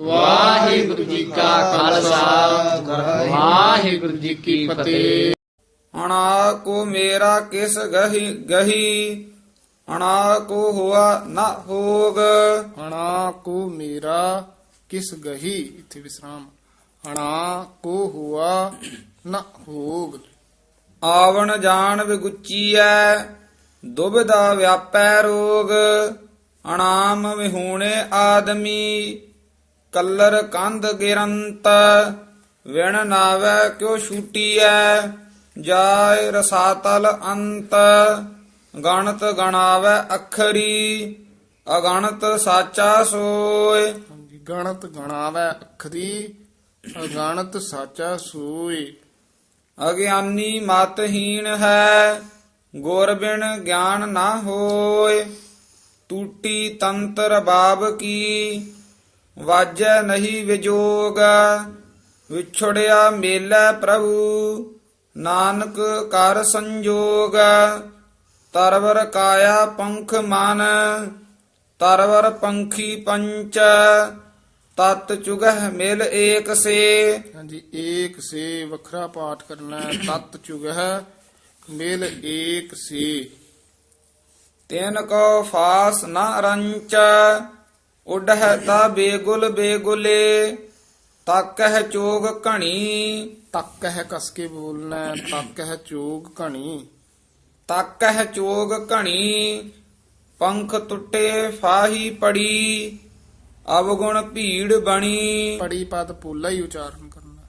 ਵਾਹਿਗੁਰੂ ਜੀ ਕਾ ਖਾਲਸਾ। ਵਾਹਿਗੁਰੂ ਜੀ ਕੀ ਫਤਿਹ। ਅਣਾ ਕੋ ਮੇਰਾ ਕਿਸ ਗਹੀ ਗਹੀ? ਅਣਾ ਕੋ ਹੁਆ ਨਾ ਹੋਗ। ਹਣਾ ਕੋ ਮੇਰਾ ਕਿਸ ਗਹੀ? ਇਥੇ ਵਿਸਰਾਮ। ਹਣਾ ਕੋ ਹੁਆ ਨ ਹੋਗ। ਆਵਣ ਜਾਣ ਵਿਗੁਚੀਐ, ਦੁਬਿਧਾ ਵਿਆਪੈ ਰੋਗ। ਅਣਾਮ ਵਿਹੂਣੇ ਆਦਮੀ। ਕੱਲਰ ਕੰਧ ਗਿਰੰਤ ਵਿਣ ਨਾਵੈ ਕਿਉ ਛੂਟੀਐ ਜਾਇ ਰਸਾਤਲ ਅੰਤ ਗਣਤ ਗਣਾਵੈ ਅਖਰੀ ਅਗਣਤ ਸਾਚਾ ਸੋਏ ਹਾਂਜੀ, ਗਣਤ ਗਣਾਵੈ ਅਖਰੀ ਅਗਣਤ ਸਾਚਾ ਸੋਏ ਅਗਿਆਨੀ ਮਤਹੀਨ ਹੈ ਗੁਰ ਬਿਨ ਗਿਆਨ ਨਾ ਹੋਏ ਟੂਟੀ ਤੰਤਰ ਬਾਬ ਕੀ ਵਾਜੈ ਨਹੀਂ ਵਿਜੋਗ ਵਿਛੜਿਆ ਮੇਲੇ ਪ੍ਰਭੂ। ਨਾਨਕ ਕਰ ਸੰਜੋਗ ਤਰਵਰ ਕਾਇਆ ਪੰਖ ਮਨ ਤਰਵਰ ਪੰਖੀ ਪੰਚ ਤਤ ਚੁਗਹ ਮਿਲ ਏਕ ਸੇ। ਹਾਂਜੀ ਏਕ ਸੇ ਵੱਖਰਾ ਪਾਠ ਕਰਨਾ। ਤਤ ਚੁਗਹ ਮਿਲ ਏਕ ਸੇ। ਤਿਨ ਕੋ ਫਾਸ ਨ ਰੰਚ ਉਡਹਿ ਤਾ ਬੇਗੁਲ ਬੇਗੁਲੇ ਤਕਹਿ ਚੋਗ ਘਣੀ। ਤੱਕ ਹੈ ਕਸ ਕੇ ਬੋਲਣਾ ਹੈ। ਤੱਕ ਹੈ ਚੋਗ ਘਣੀ। ਤਕਹਿ ਚੋਗ ਘਣੀ ਪੰਖ ਟੁੱਟੇ ਫਾਹੀ ਪੜੀ ਅਵਗੁਣ ਭੀੜ ਬਣੀ। ਪੜੀ ਪਦ ਪੋਲਾ ਹੀ ਉਚਾਰਨ ਕਰਨਾ।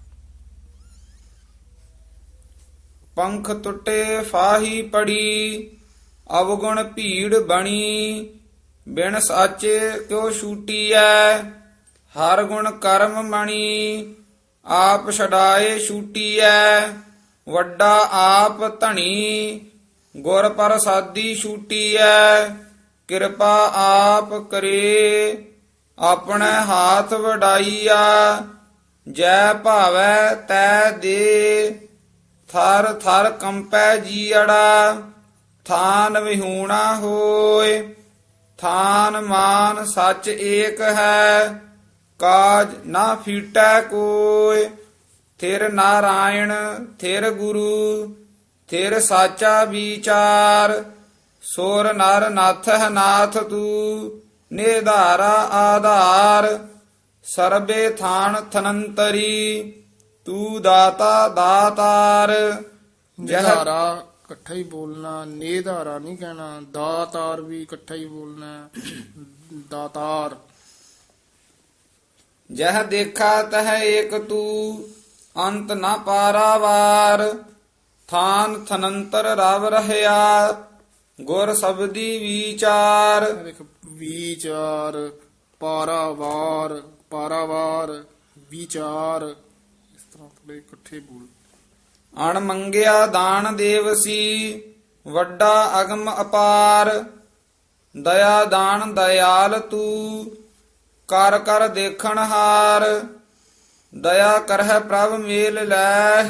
ਪੰਖ ਟੁੱਟੇ ਫਾਹੀ ਪੜੀ ਅਵਗੁਣ ਭੀੜ ਬਣੀ। ਬਿਨ ਸਾਚੇ ਕਿਉ ਛੂਟੀਐ? ਹਰ ਗੁਣ ਕਰਮ ਮਣੀ, ਆਪ ਛਡਾਏ ਛੂਟੀਐ। ਵੱਡਾ ਆਪ ਧਣੀ, ਗੁਰ ਪ੍ਰਸਾਦੀ ਛੂਟੀਐ। ਕਿਰਪਾ ਆਪ ਕਰੇ, ਆਪਣੇ ਹਾਥ ਵਡਾਈਆ। ਜੈ ਭਾਵੈ ਤੈ ਦੇ, ਥਰ ਥਰ ਕੰਪੈ ਜੀੜਾ ਥਾਨ ਵਿਹੂਣਾ ਹੋਏ। ਥਾਨ ਮਾਨ ਸੱਚ ਏਕ ਹੈ, ਕਾਜ ਨਾ ਫੀਟੈ ਕੋਇ ਥਿਰ ਨਾਰਾਇਣ, ਥਿਰ ਗੁਰੂ, ਥਿਰ ਸਾਚਾ ਵਿਚਾਰ। ਸੋਰ ਨਰ ਨਾਥ ਹੈ ਨਾਥ ਤੂ ਨਿਧਾਰਾ ਆਧਾਰ। ਸਰਬੇ ਥਾਨ ਥਨੰਤਰੀ, ਤੂ ਦਾਤਾ ਦਾਤਾਰ। ਨਿਧਾਰਾ ਇਕੱਠਾ ਹੀ ਬੋਲਣਾ ਨੇਧਾਰਾ ਨਹੀਂ ਕਹਿਣਾ ਦਾਤਾਰ ਵੀ ਇਕੱਠਾ ਹੀ ਬੋਲਣਾ। ਦਾਤਾਰ। ਜਹ ਦੇਖਾ ਤਹ ਏਕ ਤੂ ਅੰਤ ਨ ਪਾਰਾਵਾਰ ਥਾਨ ਥਨੰਤਰ ਰਵ ਰਹਿਆ ਗੁਰ ਸਬਦੀ ਵਿਚਾਰ। ਵਿਚਾਰ ਪਾਰਾਵਾਰ ਪਾਰਾਵਾਰ ਵਿਚਾਰ। ਇਸ ਤਰ੍ਹਾਂ ਥੋੜੇ ਇਕੱਠੇ ਬੋਲ। ਅਣ ਮੰਗਿਆ ਦਾਨ ਦੇਵਸੀ ਵੱਡਾ ਅਗਮ ਅਪਾਰ। ਦਇਆ ਦਾਨ ਦਇਆਲ ਤੂੰ, ਕਰ ਕਰ ਦੇਖਣ ਹਾਰ। ਦਇਆ ਕਰਹਿ ਪ੍ਰਭ ਮੇਲ ਲੈ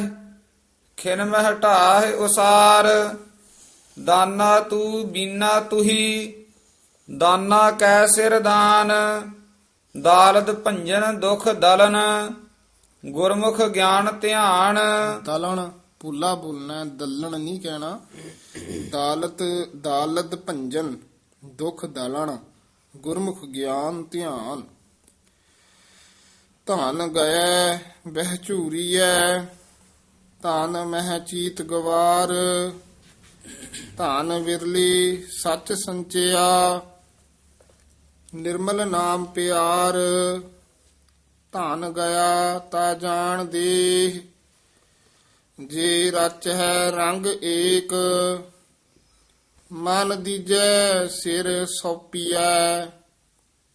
ਖਿਨ ਮਹਿ ਢਾਹਿ ਉਸਾਰ। ਦਾਨਾ ਤੂੰ, ਬੀਨਾ ਤੁਹੀ, ਦਾਨਾ ਕੈ ਸਿਰ ਦਾਨ। ਦਾਲਦ ਭੰਜਨ ਦੁਖ ਦਲਨ। ਗੁਰਮੁਖ ਗਿਆਨ ਧਿਆਨ। ਦਲਣ ਪੁੱਲਾ ਬੋਲਣਾ, ਦਲਣ ਦੱਲਣ ਨਹੀਂ ਕਹਿਣਾ। ਦਾਲਤ ਦਾਲਦ ਭੰਜਨ, ਦੁਖ ਦਲਣ, ਗੁਰਮੁਖ ਗਿਆਨ ਧਿਆਨ। ਧਨ ਗਏ, ਬਹਿ ਝੂਰੀਐ, ਧਨ ਮਹਿ ਚੀਤ ਗਵਾਰ। ਧਨ ਵਿਰਲੀ, ਸੱਚ ਸੰਚਿਆ, ਨਿਰਮਲ ਨਾਮ ਪਿਆਰ। ਧਨ ਗਿਆ ਤਾ ਜਾਣ ਦੇ ਜੇ ਰਚ ਹੈ ਰੰਗ ਏਕ, ਮਨ ਦੀਜੈ ਸਿਰ ਸੌਪੀਐ।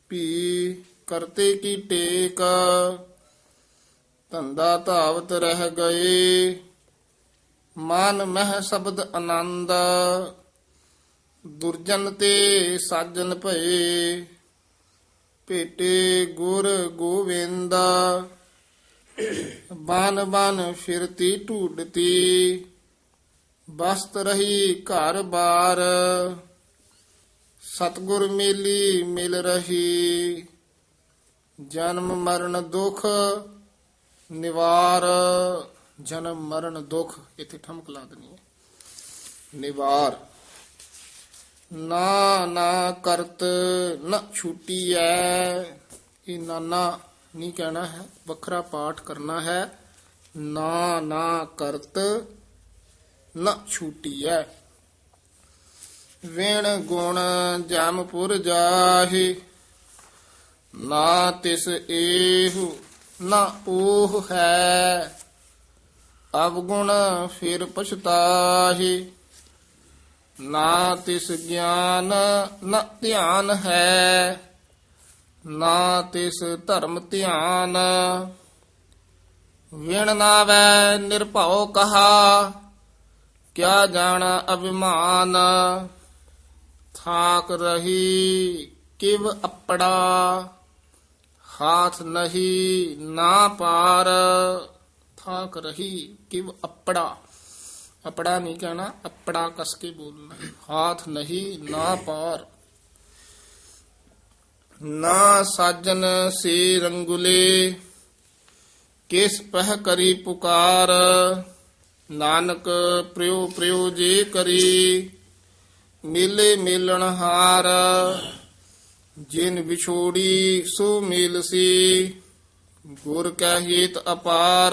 ਭੀ ਕਰਤੇ ਕੀ ਟੇਕ, ਧੰਦਾ ਧਾਵਤ ਰਹਿ ਗਏ। ਮਨ ਮਹਿ ਸ਼ਬਦ ਆਨੰਦ, ਦੁਰਜਨ ਤੇ ਸਾਜਨ ਭਏ। ਭੇਟੇ ਗੁਰ ਗੋਵਿੰਦ। ਬਨ ਬਨ ਫਿਰਤੀ ਢੂਡਤੀ, ਬਸਤ ਰਹੀ ਘਰ ਬਾਰ। ਸਤਗੁਰ ਮੇਲੀ ਮਿਲ ਰਹੀ, ਜਨਮ ਮਰਨ ਦੁਖ ਨਿਵਾਰ। ਜਨਮ ਮਰਨ ਦੁਖ, ਇਥੇ ਠਮਕ ਲਾ ਦੇਣੀ ਨਿਵਾਰ। ਨਾ ਨਾ ਕਰਤ ਨ ਛੂਟੀ ਐ ਇਹ ਨਾਨਾ ਨਹੀਂ ਕਹਿਣਾ ਹੈ, ਵੱਖਰਾ ਪਾਠ ਕਰਨਾ ਹੈ। ਨਾ ਨਾ ਕਰਤ ਨ ਛੂਟੀ ਐ ਗੁਣ ਜਮਪੁਰ ਜਾਹੇ, ਨਾ ਤਿਸ ਏਹੁ ਨਾ ਓਹ ਹੈ। ਅਵਗੁਣ ਫਿਰ ਪਛਤਾਹੇ। ਨਾ ਤਿਸ ਗਿਆਨ, ਨਾ ਧਿਆਨ ਹੈ। ਨਾ ਤਿਸ ਧਰਮ ਧਿਆਨ। ਵਿਣ ਨਾਵੈ ਨਿਰਭਉ ਕਹਾ, ਕਿਆ ਜਾਣਾ ਅਭਿਮਾਨ। ਥਾਕ ਰਹੀ ਕਿਵ ਅਪੜਾ, ਹਾਥ ਨਹੀਂ ਨਾ ਪਾਰ। ਥਾਕ ਰਹੀ ਕਿਵ ਅਪੜਾ। ਅਪੜਾ ਨਹੀਂ ਕਹਿਣਾ ਅਪੜਾ ਕਸ ਕੇ ਬੋਲਣਾ। ਹਾਥ ਨਹੀਂ, ਨਾ ਪਾਰ ਨਾ ਸਾਜਨ ਸੇ ਰੰਗੁਲੇ, ਕਿਸ ਪਹਿ ਕਰੀ ਪੁਕਾਰ। ਨਾਨਕ ਪ੍ਰਿਉ ਪ੍ਰਿਉ ਜੇ ਕਰੀ, ਮਿਲੇ ਮਿਲਣ ਹਾਰ। ਜਿਨ ਵਿਛੋੜੀ ਸੋ ਮਿਲ ਸੀ, ਗੁਰ ਕਹਿ ਹੀਤ ਅਪਾਰ।